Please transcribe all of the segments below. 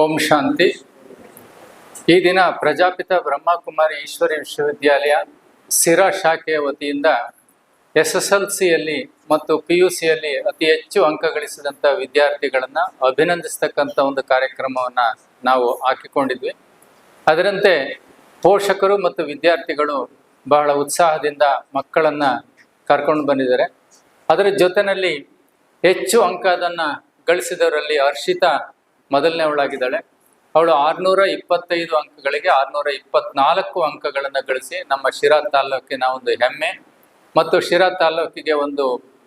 ಓಂ ಶಾಂತಿ. ಈ ದಿನ ಪ್ರಜಾಪಿತ ಬ್ರಹ್ಮಕುಮಾರಿ ಈಶ್ವರಿ ವಿಶ್ವವಿದ್ಯಾಲಯ ಸಿರಾ ಶಾಖೆಯ ವತಿಯಿಂದ ಎಸ್ ಎಸ್ ಎಲ್ ಸಿಯಲ್ಲಿ ಮತ್ತು ಪಿ ಯು ಸಿಯಲ್ಲಿ ಅತಿ ಹೆಚ್ಚು ಅಂಕ ಗಳಿಸಿದಂಥ ವಿದ್ಯಾರ್ಥಿಗಳನ್ನು ಅಭಿನಂದಿಸ್ತಕ್ಕಂಥ ಒಂದು ಕಾರ್ಯಕ್ರಮವನ್ನು ನಾವು ಹಾಕಿಕೊಂಡಿದ್ವಿ. ಅದರಂತೆ ಪೋಷಕರು ಮತ್ತು ವಿದ್ಯಾರ್ಥಿಗಳು ಬಹಳ ಉತ್ಸಾಹದಿಂದ ಮಕ್ಕಳನ್ನು ಕರ್ಕೊಂಡು ಬಂದಿದ್ದಾರೆ. ಅದರ ಜೊತೆಯಲ್ಲಿ ಹೆಚ್ಚು ಅಂಕ ಅದನ್ನು ಗಳಿಸಿದವರಲ್ಲಿ ಹರ್ಷಿತಾ ಮೊದಲನೇವಳಾಗಿದ್ದಾಳೆ ಅವಳು ಆರ್ನೂರ ಇಪ್ಪತ್ತೈದು ಅಂಕಗಳಿಗೆ ಆರ್ನೂರ ಇಪ್ಪತ್ನಾಲ್ಕು ಅಂಕಗಳನ್ನು ಗಳಿಸಿ ನಮ್ಮ ಶಿರಾ ತಾಲ್ಲೂಕಿನ ಒಂದು ಹೆಮ್ಮೆ ಮತ್ತು ಶಿರಾ ತಾಲ್ಲೂಕಿಗೆ ಒಂದು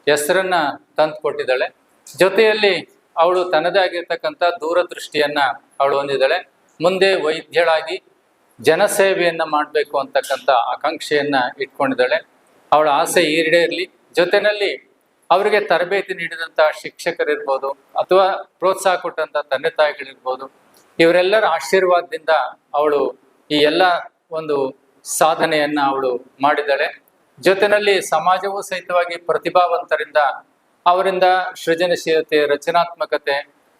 ಹೆಸರನ್ನ ತಂದು ಕೊಟ್ಟಿದ್ದಾಳೆ. ಜೊತೆಯಲ್ಲಿ ಅವಳು ತನ್ನದೇ ಆಗಿರ್ತಕ್ಕಂಥ ದೂರದೃಷ್ಟಿಯನ್ನ ಅವಳು ಹೊಂದಿದ್ದಾಳೆ. ಮುಂದೆ ವೈದ್ಯಳಾಗಿ ಜನಸೇವೆಯನ್ನು ಮಾಡಬೇಕು ಅಂತಕ್ಕಂಥ ಆಕಾಂಕ್ಷೆಯನ್ನ ಇಟ್ಕೊಂಡಿದ್ದಾಳೆ. ಅವಳ ಆಸೆ ಈಡೇರಲಿ. ಜೊತೆಯಲ್ಲಿ ಅವರಿಗೆ ತರಬೇತಿ ನೀಡಿದಂಥ ಶಿಕ್ಷಕರಿರ್ಬೋದು ಅಥವಾ ಪ್ರೋತ್ಸಾಹ ಕೊಟ್ಟಂತ ತಂದೆ ತಾಯಿಗಳಿರ್ಬೋದು, ಇವರೆಲ್ಲರ ಆಶೀರ್ವಾದದಿಂದ ಅವಳು ಈ ಎಲ್ಲ ಒಂದು ಸಾಧನೆಯನ್ನ ಅವಳು ಮಾಡಿದ್ದಾಳೆ. ಜೊತೆಯಲ್ಲಿ ಸಮಾಜವೂ ಸಹಿತವಾಗಿ ಪ್ರತಿಭಾವಂತರಿಂದ ಅವರಿಂದ ಸೃಜನಶೀಲತೆ, ರಚನಾತ್ಮಕತೆ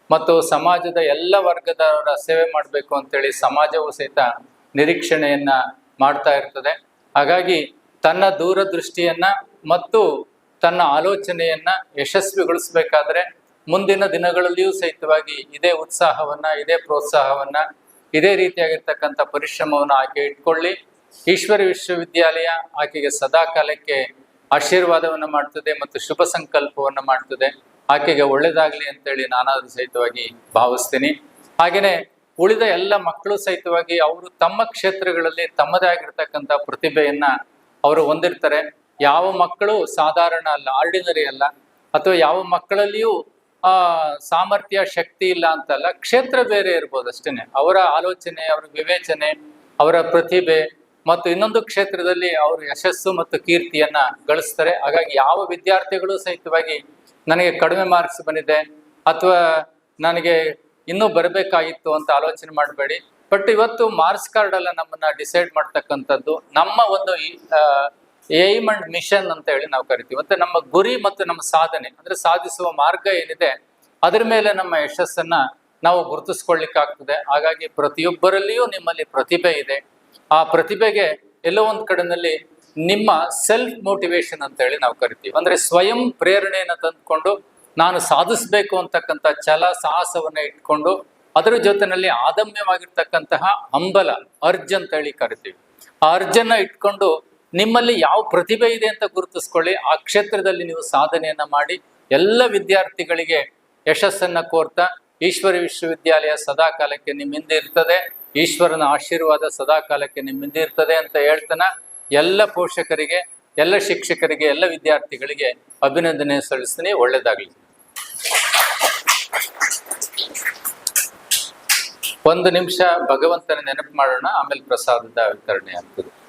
ಮತ್ತು ಸಮಾಜದ ಎಲ್ಲ ವರ್ಗದವರ ಸೇವೆ ಮಾಡಬೇಕು ಅಂತೇಳಿ ಸಮಾಜವೂ ಸಹಿತ ನಿರೀಕ್ಷಣೆಯನ್ನ ಮಾಡ್ತಾ ಇರ್ತದೆ. ಹಾಗಾಗಿ ತನ್ನ ದೂರದೃಷ್ಟಿಯನ್ನ ಮತ್ತು ತನ್ನ ಆಲೋಚನೆಯನ್ನ ಯಶಸ್ವಿಗೊಳಿಸಬೇಕಾದ್ರೆ ಮುಂದಿನ ದಿನಗಳಲ್ಲಿಯೂ ಸಹಿತವಾಗಿ ಇದೇ ಉತ್ಸಾಹವನ್ನ, ಇದೇ ಪ್ರೋತ್ಸಾಹವನ್ನ, ಇದೇ ರೀತಿಯಾಗಿರ್ತಕ್ಕಂಥ ಪರಿಶ್ರಮವನ್ನು ಆಕೆ ಇಟ್ಕೊಳ್ಳಿ. ಈಶ್ವರಿ ವಿಶ್ವವಿದ್ಯಾಲಯ ಆಕೆಗೆ ಸದಾ ಕಾಲಕ್ಕೆ ಆಶೀರ್ವಾದವನ್ನು ಮಾಡ್ತದೆ ಮತ್ತು ಶುಭ ಸಂಕಲ್ಪವನ್ನು ಮಾಡ್ತದೆ. ಆಕೆಗೆ ಒಳ್ಳೇದಾಗ್ಲಿ ಅಂತೇಳಿ ನಾನಾದ್ರೂ ಸಹಿತವಾಗಿ ಭಾವಿಸ್ತೀನಿ. ಹಾಗೇನೆ ಉಳಿದ ಎಲ್ಲ ಮಕ್ಕಳು ಸಹಿತವಾಗಿ ಅವರು ತಮ್ಮ ಕ್ಷೇತ್ರಗಳಲ್ಲಿ ತಮ್ಮದೇ ಆಗಿರ್ತಕ್ಕಂಥ ಪ್ರತಿಭೆಯನ್ನ ಅವರು ಹೊಂದಿರ್ತಾರೆ. ಯಾವ ಮಕ್ಕಳು ಸಾಧಾರಣ ಅಲ್ಲ ಆರ್ಡಿನರಿ ಅಲ್ಲ, ಅಥವಾ ಯಾವ ಮಕ್ಕಳಲ್ಲಿಯೂ, ಆ, ಸಾಮರ್ಥ್ಯ, ಶಕ್ತಿ ಇಲ್ಲ ಅಂತಲ್ಲ, ಕ್ಷೇತ್ರ ಬೇರೆ ಇರ್ಬೋದು ಅಷ್ಟೇನೆ. ಅವರ ಆಲೋಚನೆ, ಅವರ ವಿವೇಚನೆ, ಅವರ ಪ್ರತಿಭೆ, ಮತ್ತು ಇನ್ನೊಂದು ಕ್ಷೇತ್ರದಲ್ಲಿ ಅವರು ಯಶಸ್ಸು ಮತ್ತು ಕೀರ್ತಿಯನ್ನ ಗಳಿಸ್ತಾರೆ. ಹಾಗಾಗಿ ಯಾವ ವಿದ್ಯಾರ್ಥಿಗಳು ಸಹಿತವಾಗಿ ನನಗೆ ಕಡಿಮೆ ಮಾರ್ಕ್ಸ್ ಬಂದಿದೆ, ಅಥವಾ ನನಗೆ ಇನ್ನೂ ಬರಬೇಕಾಗಿತ್ತು ಅಂತ ಆಲೋಚನೆ ಮಾಡಬೇಡಿ. ಬಟ್ ಇವತ್ತು ಮಾರ್ಕ್ಸ್ ಕಾರ್ಡ್ ಅಲ್ಲ ನಮ್ಮನ್ನ ಡಿಸೈಡ್ ಮಾಡ್ತಕ್ಕಂಥದ್ದು. ನಮ್ಮ ಒಂದು ಏಮ್ ಅಂಡ್ ಮಿಷನ್ ಅಂತ ಹೇಳಿ ನಾವು ಕರಿತೀವಿ. ಮತ್ತೆ ನಮ್ಮ ಗುರಿ ಮತ್ತು ನಮ್ಮ ಸಾಧನೆ, ಅಂದ್ರೆ ಸಾಧಿಸುವ ಮಾರ್ಗ ಏನಿದೆ, ಅದರ ಮೇಲೆ ನಮ್ಮ ಯಶಸ್ಸನ್ನ ನಾವು ಗುರುತಿಸ್ಕೊಳ್ಳಿಕ್ಕಾಗ್ತದೆ. ಹಾಗಾಗಿ ಪ್ರತಿಯೊಬ್ಬರಲ್ಲಿಯೂ ನಿಮ್ಮಲ್ಲಿ ಪ್ರತಿಭೆ ಇದೆ. ಆ ಪ್ರತಿಭೆಗೆ ಎಲ್ಲೋ ಒಂದು ಕಡೆನಲ್ಲಿ ನಿಮ್ಮ ಸೆಲ್ಫ್ ಮೋಟಿವೇಶನ್ ಅಂತ ಹೇಳಿ ನಾವು ಕರಿತೀವಿ. ಅಂದ್ರೆ ಸ್ವಯಂ ಪ್ರೇರಣೆಯನ್ನು ತಂದುಕೊಂಡು ನಾನು ಸಾಧಿಸ್ಬೇಕು ಅಂತಕ್ಕಂಥ ಛಲ, ಸಾಹಸವನ್ನ ಇಟ್ಕೊಂಡು ಅದರ ಜೊತೆನಲ್ಲಿ ಆದಮ್ಯವಾಗಿರ್ತಕ್ಕಂತಹ ಹಂಬಲ, ಅರ್ಜ್ ಅಂತ ಹೇಳಿ ಕರಿತೀವಿ. ಆ ಅರ್ಜನ್ನ ಇಟ್ಕೊಂಡು ನಿಮ್ಮಲ್ಲಿ ಯಾವ ಪ್ರತಿಭೆ ಇದೆ ಅಂತ ಗುರುತಿಸ್ಕೊಳ್ಳಿ. ಆ ಕ್ಷೇತ್ರದಲ್ಲಿ ನೀವು ಸಾಧನೆಯನ್ನ ಮಾಡಿ. ಎಲ್ಲ ವಿದ್ಯಾರ್ಥಿಗಳಿಗೆ ಯಶಸ್ಸನ್ನ ಕೋರ್ತಾ. ಈಶ್ವರ ವಿಶ್ವವಿದ್ಯಾಲಯ ಸದಾ ಕಾಲಕ್ಕೆ ನಿಮ್ಮಿಂದ ಇರ್ತದೆ. ಈಶ್ವರನ ಆಶೀರ್ವಾದ ಸದಾ ಕಾಲಕ್ಕೆ ನಿಮ್ಮಿಂದ ಇರ್ತದೆ ಅಂತ ಹೇಳ್ತಾನೆ. ಎಲ್ಲ ಪೋಷಕರಿಗೆ, ಎಲ್ಲ ಶಿಕ್ಷಕರಿಗೆ, ಎಲ್ಲ ವಿದ್ಯಾರ್ಥಿಗಳಿಗೆ ಅಭಿನಂದನೆ ಸಲ್ಲಿಸ್ತೀನಿ. ಒಳ್ಳೆಯದಾಗಲಿ ಒಂದು ನಿಮಿಷ ಭಗವಂತನ ನೆನಪು ಮಾಡೋಣ. ಆಮೇಲೆ ಪ್ರಸಾದದ ವಿತರಣೆ ಆಗ್ತದೆ.